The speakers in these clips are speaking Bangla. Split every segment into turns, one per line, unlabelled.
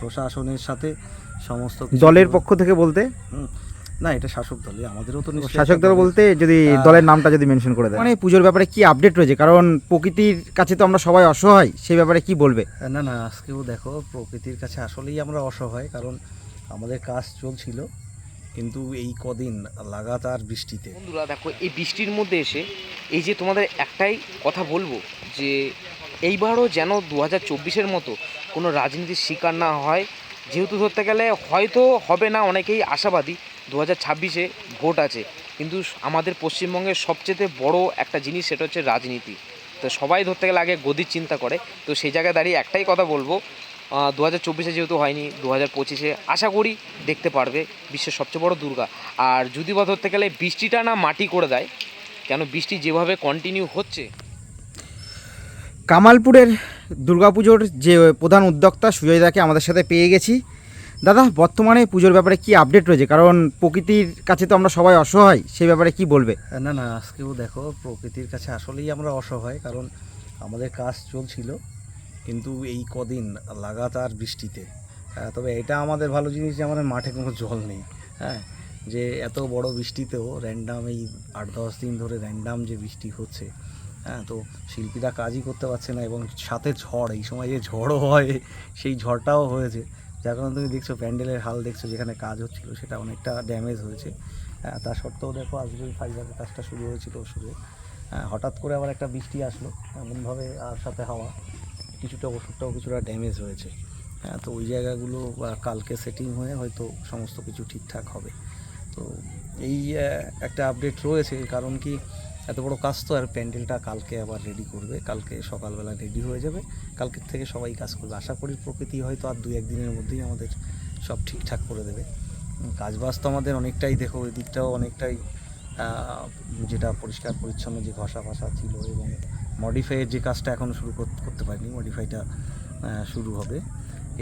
প্রশাসনের সাথে সমস্ত
দলের পক্ষ থেকে বলতে?
হুম, না এটা শাসক দলই আমাদেরও তো নিশ্চয়ই
শাসক দল বলতে যদি দলের নামটা যদি মেনশন করে দেয়। মানে পুজোর ব্যাপারে কি আপডেট রয়েছে? কারণ প্রকৃতির কাছে তো আমরা সবাই অসহায় সেই ব্যাপারে কি বলবে?
না না আজকেও দেখো প্রকৃতির কাছে আসলেই আমরা অসহায় কারণ আমাদের কাজ চলছিল কিন্তু এই কদিন লাগাতার বৃষ্টিতে।
বন্ধুরা দেখো এই বৃষ্টির মধ্যে এসে এই যে তোমাদের একটাই কথা বলব যে এইবারও যেন দু হাজার চব্বিশের মতো কোনো রাজনীতির শিকার না হয়। যেহেতু ধরতে গেলে হয়তো হবে না, অনেকেই আশাবাদী। দু হাজার ছাব্বিশে ভোট আছে। কিন্তু আমাদের পশ্চিমবঙ্গের সবচেয়ে বড় একটা জিনিস সেটা হচ্ছে রাজনীতি। তো সবাই ধরতে গেলে আগে গদির চিন্তা করে। তো সেই জায়গায় দাঁড়িয়ে একটাই কথা বলব দু হাজার চব্বিশে যেহেতু হয়নি, দু হাজার পঁচিশে আশা করি দেখতে পারবে বিশ্বের সবচেয়ে বড় দুর্গা। আর যদি বা ধরতে গেলে বৃষ্টিটা না মাটি করে দেয়, কেন বৃষ্টি যেভাবে কন্টিনিউ হচ্ছে?
কামালপুরের দুর্গাপুজোর যে প্রধান উদ্যোক্তা সুজয়দাকে আমাদের সাথে পেয়ে গেছি। দাদা, বর্তমানে পুজোর ব্যাপারে কি আপডেট রয়েছে? কারণ প্রকৃতির কাছে তো আমরা সবাই অসহায়, সেই ব্যাপারে কি বলবে?
না না, আজকেও দেখো, প্রকৃতির কাছে আসলেই আমরা অসহায়, কারণ আমাদের কাজ চলছিল, কিন্তু এই কদিন লাগাতার বৃষ্টিতে। তবে এটা আমাদের ভালো জিনিস যে আমাদের মাঠে কোনো জল নেই হ্যাঁ? যে এত বড় বৃষ্টিতেও র্যান্ডাম এই আট দশ দিন ধরে র্যান্ডাম যে বৃষ্টি হচ্ছে হ্যাঁ তো শিল্পীরা কাজই করতে পারছে না এবং সাথে ঝড় এই সময় যে ঝড়ও হয় সেই ঝড়টাও হয়েছে। যার কারণে তুমি দেখছ প্যান্ডেলের হাল দেখছ যেখানে কাজ হচ্ছিল সেটা অনেকটা ড্যামেজ হয়েছে। হ্যাঁ, তা সত্ত্বেও দেখো আজকে ফাইবারের কাজটা শুরু হয়েছিল শুরু হ্যাঁ, হঠাৎ করে আবার একটা বৃষ্টি আসলো এমনভাবে আর সাথে হাওয়া কিছুটা ওষুধটাও কিছুটা ড্যামেজ হয়েছে। হ্যাঁ তো ওই জায়গাগুলো কালকে সেটিং হয়ে হয়তো সমস্ত কিছু ঠিকঠাক হবে। তো এই একটা আপডেট রয়েছে কারণ কি? এত বড় কাজ তো আর প্যান্ডেলটা কালকে আবার রেডি করবে। কালকে সকালবেলা রেডি হয়ে যাবে। কালকের থেকে সবাই কাজ করবে। আশা করি প্রকৃতি হয়তো আর দু একদিনের মধ্যেই আমাদের সব ঠিকঠাক করে দেবে। কাজবাজ তো আমাদের অনেকটাই দেখো ওই দিকটাও অনেকটাই যেটা পরিষ্কার পরিচ্ছন্ন যে ঘষা ফসা ছিল এবং মডিফাইয়ের যে কাজটা এখনও শুরু করতে পারিনি মডিফাইটা শুরু হবে।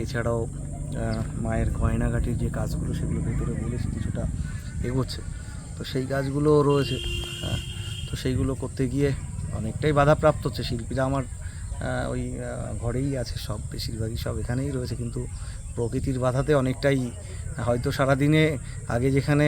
এছাড়াও মায়ের গয়নাঘাটির যে কাজগুলো সেগুলো ভেতরে বলেছি কিছুটা এগোচ্ছে। তো সেই কাজগুলো রয়েছে। হ্যাঁ, তো সেইগুলো করতে গিয়ে অনেকটাই বাধাপ্রাপ্ত হচ্ছে। শিল্পীরা আমার ওই ঘরেই আছে সব বেশিরভাগই সব এখানেই রয়েছে। কিন্তু প্রকৃতির বাধাতে অনেকটাই হয়তো সারাদিনে আগে যেখানে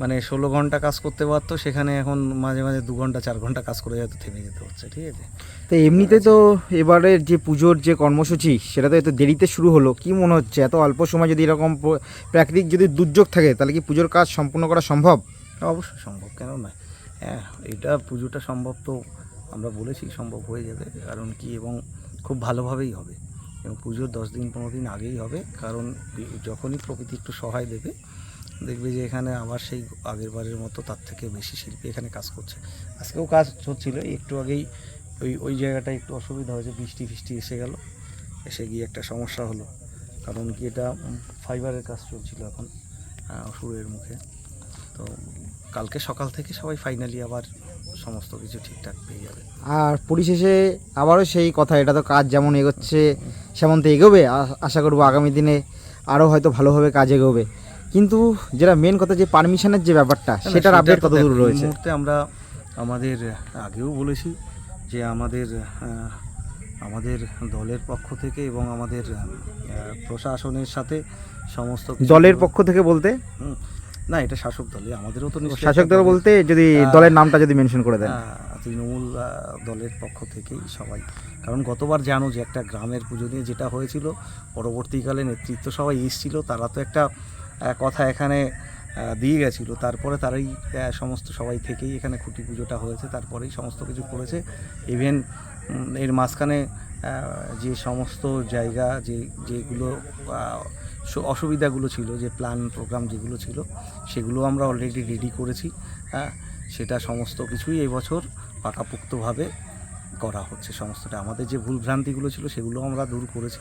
মানে ষোলো ঘণ্টা কাজ করতে পারতো সেখানে এখন মাঝে মাঝে দু ঘণ্টা চার ঘণ্টা কাজ করে হয়তো থেমে যেতে হচ্ছে ঠিক আছে?
তো এমনিতে তো এবারের যে পুজোর যে কর্মসূচি সেটা তো এত দেরিতে শুরু হলো কি মনে হচ্ছে? এত অল্প সময় যদি এরকম প্রাকৃতিক যদি দুর্যোগ থাকে তাহলে কি পুজোর কাজ সম্পূর্ণ করা সম্ভব?
অবশ্যই সম্ভব কেন নয়? হ্যাঁ এটা পুজোটা সম্ভব তো আমরা বলেছি সম্ভব হয়ে যাবে, কারণ কি এবং খুব ভালোভাবেই হবে। এবং পুজোর দশ দিন, পনেরো দিন আগেই হবে, কারণ যখনই প্রকৃতি একটু সহায় দেবে, দেখবে যে এখানে আবার সেই আগের বারের মতো তার থেকে বেশি শিল্পী এখানে কাজ করছে। আজকেও কাজ হচ্ছিল, একটু আগেই ওই ওই জায়গাটা একটু অসুবিধা হয়েছে, বৃষ্টি ফিষ্টি এসে গেল, এসে গিয়ে একটা সমস্যা হলো। কারণ কি এটা ফাইবারের কাজ চলছিল এখন সুরের মুখে। তো কালকে সকাল থেকে সবাই ফাইনালি আবার সমস্ত কিছু ঠিকঠাক পেয়ে যাবে।
আর পরিশেষে আবারও সেই কথা এটা তো কাজ যেমন এগোচ্ছে সেমন তো এগোবে আশা করব আগামী দিনে আরও হয়তো ভালোভাবে কাজ এগোবে। কিন্তু যেটা মেন কথা যে পারমিশনের যে ব্যাপারটা সেটার
সেটা
আপডেট কত দূর রয়েছে?
মুহূর্তে আমরা আমাদের আগেও বলেছি যে আমাদের আমাদের দলের পক্ষ থেকে এবং আমাদের প্রশাসনের সাথে সমস্ত
দলের পক্ষ থেকে বলতে?
না এটা শাসক দলই আমাদেরও তো
শাসক দল বলতে যদি দলের নামটা যদি মেনশন করে দেন।
তৃণমূল দলের পক্ষ থেকেই সবাই। কারণ গতবার জানো যে একটা গ্রামের পুজো নিয়ে যেটা হয়েছিল পরবর্তীকালে নেতৃত্ব সবাই এসেছিল তারা তো একটা কথা এখানে দিয়ে গেছিল। তারপরে তারাই সমস্ত সবাই থেকেই এখানে খুঁটি পুজোটা হয়েছে তারপরেই সমস্ত কিছু করেছে। ইভেন এর মাঝখানে যে সমস্ত জায়গা যে যেগুলো অসুবিধাগুলো ছিল, যে প্ল্যান প্রোগ্রাম যেগুলো ছিল, সেগুলো আমরা অলরেডি রেডি করেছি হ্যাঁ? সেটা সমস্ত কিছুই এবছর বছর পাকাপোক্তভাবে করা হচ্ছে। সমস্তটা আমাদের যে ভুলভ্রান্তিগুলো ছিল, সেগুলো আমরা দূর করেছি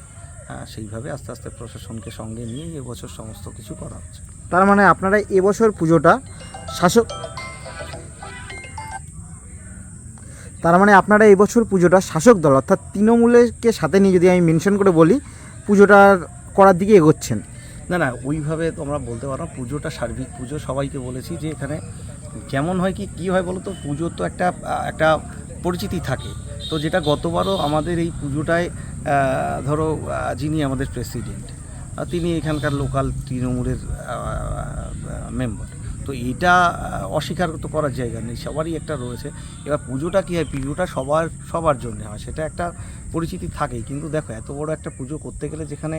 হ্যাঁ? সেইভাবে আস্তে আস্তে প্রশাসনকে সঙ্গে নিয়ে এবছর সমস্ত কিছু করা হচ্ছে।
তার মানে আপনারা এবছর পুজোটা শাসক তার মানে আপনারা এবছর পুজোটা শাসক দল, অর্থাৎ তৃণমূলকে সাথে নিয়ে যদি আমি মেনশন করে বলি পুজোটা করার দিকে এগোচ্ছেন।
না না, ওইভাবে তোমরা বলতে পারো পুজোটা সার্বিক পুজো, সবাইকে বলেছি যে এখানে যেমন হয় কি, কী হয় বলো তো পুজোর তো একটা একটা পরিচিতি থাকে। তো যেটা গতবারও আমাদের এই পুজোটায় ধরো যিনি আমাদের প্রেসিডেন্ট তিনি এখানকার লোকাল তৃণমূলের মেম্বার। তো এটা অস্বীকার তো করার জায়গা নেই, সবারই একটা রয়েছে। এবার পুজোটা কী হয়? পুজোটা সবার সবার জন্য হয়, সেটা একটা পরিচিতি থাকেই। কিন্তু দেখো, এত বড় একটা পুজো করতে গেলে যেখানে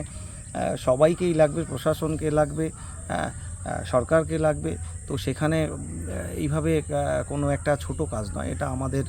সবাইকেই লাগবে, প্রশাসনকে লাগবে সরকারকে লাগবে। তো সেখানে এইভাবে কোনো একটা ছোট কাজ নয়। এটা আমাদের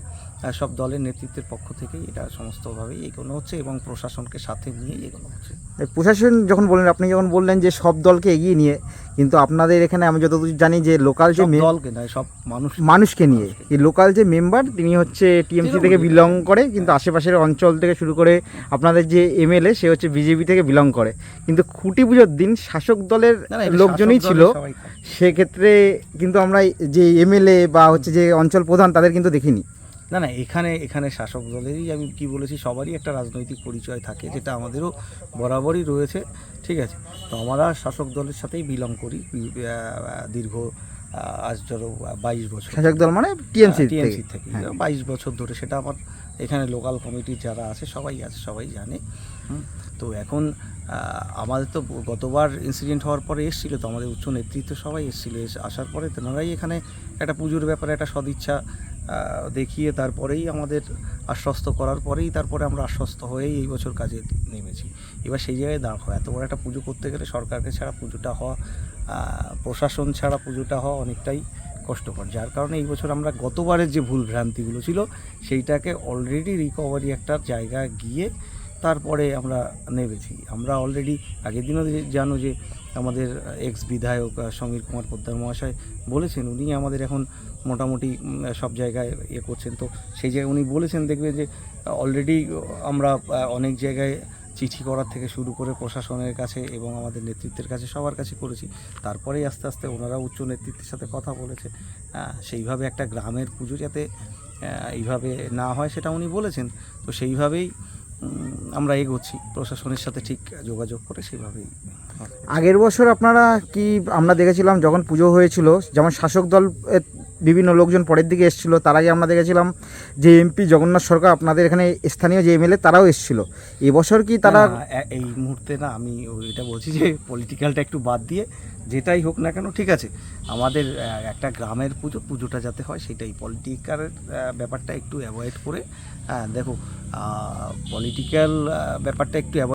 সব দলের নেতৃত্বের পক্ষ থেকেই এটা সমস্তভাবেই এগোনো হচ্ছে এবং প্রশাসনকে সাথে নিয়ে এগোনো হচ্ছে।
প্রশাসন যখন বললেন আপনি যখন বললেন যে সব দলকে এগিয়ে নিয়ে কিন্তু আপনাদের এখানে আমি যতদূর জানি যে লোকাল যে মে-
দলকে নয় সব মানুষ
মানুষকে নিয়ে। এই লোকাল যে মেম্বার তিনি হচ্ছে টিএমসি থেকে বিলং করে কিন্তু আশেপাশের অঞ্চল থেকে শুরু করে আপনাদের যে এমএলএ সে হচ্ছে বিজেপি থেকে বিলং করে। কিন্তু খুঁটি পুজোর দিন শাসক দলের
না, না, এটা
লোকজনই
শাসক
ছিল।
দলের সবাই খায়।
সেক্ষেত্রে কিন্তু আমরা যে এমএলএ বা হচ্ছে যে অঞ্চল প্রধান তাদের কিন্তু দেখিনি।
না না এখানে এখানে শাসক দলেরই আমি কি বলেছি সবারই একটা রাজনৈতিক পরিচয় থাকে যেটা আমাদেরও বরাবরই রয়েছে ঠিক আছে? তো আমরা শাসক দলের সাথেই বিলং করি দীর্ঘ আজ ধরো বাইশ বছর
শাসক দল মানে টিএমসি
টিএমসি থেকে।
হ্যাঁ।
বাইশ বছর ধরে সেটা আমার এখানে লোকাল কমিটির যারা আছে সবাই আছে সবাই জানে। তো এখন আমাদের তো গতবার ইনসিডেন্ট হওয়ার পরে এসেছিল তো আমাদের উচ্চ নেতৃত্ব সবাই এসেছিল এসে আসার পরে তেনারাই এখানে একটা পুজোর ব্যাপারে একটা সদিচ্ছা দেখিয়ে তারপরেই আমাদের আশ্বস্ত করার পরেই তারপরে আমরা আশ্বস্ত হয়েই এই বছর কাজে নেমেছি। এবার সেই জায়গায় দাঁড় হয় এত বড় একটা পুজো করতে গেলে সরকারকে ছাড়া পুজোটা হওয়া প্রশাসন ছাড়া পুজোটা হওয়া অনেকটাই কষ্টকর। যার কারণে এই বছর আমরা গতবারের যে ভুল ভ্রান্তিগুলো ছিল, সেইটাকে অলরেডি রিকভারি একটা জায়গা গিয়ে তারপরে আমরা নেমেছি। আমরা অলরেডি আগের দিনও জানো যে আমাদের এক্স বিধায়ক সমীর কুমার পোদ্দার মহাশয় বলেছেন, উনি আমাদের এখন মোটামুটি সব জায়গায় ইয়ে করছেন। তো সেই জায়গায় উনি বলেছেন, দেখবেন যে অলরেডি আমরা অনেক জায়গায় চিঠি করার থেকে শুরু করে প্রশাসনের কাছে এবং আমাদের নেতৃত্বের কাছে, সবার কাছে করেছি। তারপরেই আস্তে আস্তে ওনারা উচ্চ নেতৃত্বের সাথে কথা বলেছে। সেইভাবে একটা গ্রামের পুজো যাতে এইভাবে না হয় সেটা উনি বলেছেন। তো সেইভাবেই আমরা এগোচ্ছি। প্রশাসনের সাথে ঠিক যোগাযোগ করে সেভাবেই
আগের বছর আপনারা কি, আমরা দেখেছিলাম যখন পুজো হয়েছিল, যেমন শাসক দল বিভিন্ন লোকজন পরের দিকে এসেছিল। তার আগে আমরা দেখেছিলাম যে এমপি জগন্নাথ সরকার আপনাদের এখানে স্থানীয় যে এমএলএ তারাও এসেছিল। এবছর কি তারা
এই মুহূর্তে না, আমি এটা বলছি যে পলিটিক্যালটা একটু বাদ দিয়ে যেটাই হোক না কেন, ঠিক আছে। আমাদের একটা গ্রামের পুজো, পুজোটা যাতে হয় সেটাই পলিটিক্যালের ব্যাপারটা একটু অ্যাভয়েড করে হ্যাঁ দেখো পলিটিক্যাল ব্যাপারটা একটু অ্যাভয়েড